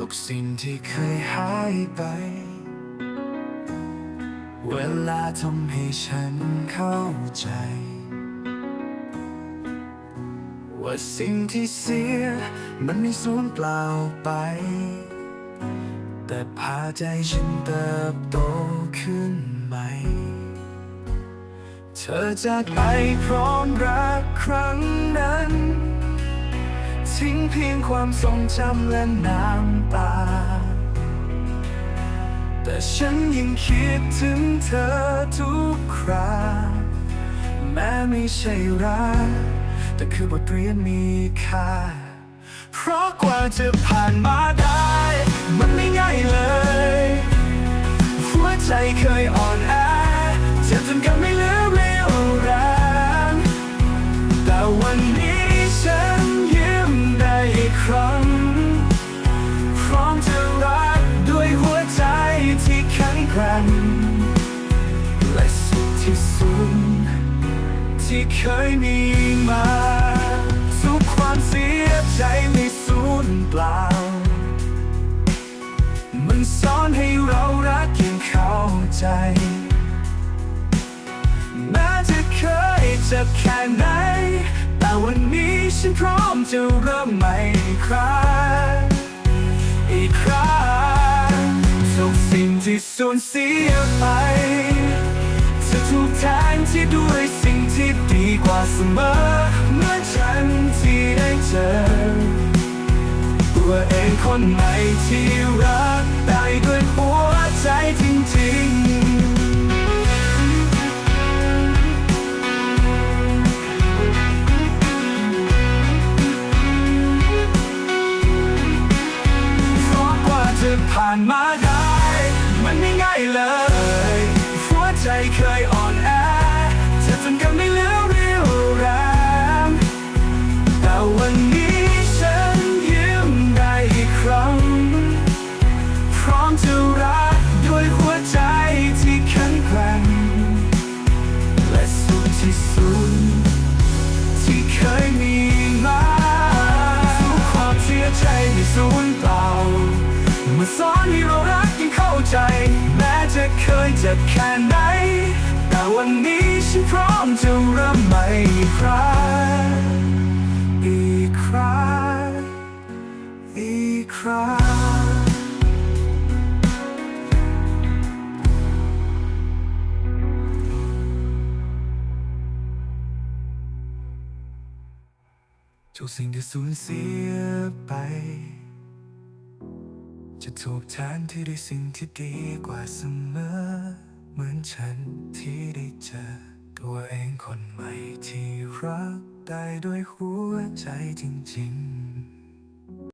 ทุกสิ่งที่เคยหายไป เวลาทำให้ฉันเข้าใจ ว่าสิ่งที่เสียมันไม่สูญเปล่าไป แต่พาใจฉันเติบโตขึ้นใหม่ เธอจากไปพร้อมรักครั้งนั้น เพียงความทรงจำและน้ำตา แต่ฉันยังคิดถึงเธอทุกคราแม้ไม่ใช่รักแต่คือบทเรียนมีค่า เพราะกว่าจะผ่านมาได้ กร่งและสุดที่สุดที่เคยมีมาทุกความเสียใจไม่สูญเปล่า มันสอนให้เรารักยังเข้าใจ แม้จะเคยเจ็บแค่ไหน แต่วันนี้ฉันพร้อมจะเริ่มใหม่ครั้ง ที่สูญเสียไปจะถูกแทนที่ด้วยสิ่งที่ดีกว่าเสมอ เมื่อฉันที่ได้เจอ ตัวเองคนใหม่ที่รักได้ด้วยหัวใจจริงๆเพราะกว่าจะผ่านมาได้ ง่ายเลย หัวใจเคยอ่อนแอเจ็บจนกันไม่เหลือเรี่ยวแรง แต่วันนี้ฉันยิ้มได้อีกครั้ง พร้อมจะรักด้วยหัวใจที่แข็งแกร่งและสุดที่สุดที่เคยมีมาทุกความเสียใจไม่สูญเปล่ามาสอนให้ เคยเจ็บแค่ไหน แต่วันนี้ฉันพร้อมจะเริ่มใหม่อีกครั้งอีกครั้งอีกครั้งทุกสิ่งที่สูญเสียไป จะถูกแทนที่ด้วยสิ่งที่ดีกว่าเสมอ เหมือนฉันที่ได้เจอ ตัวเองคนใหม่ที่รักได้ด้วยหัวใจจริงๆ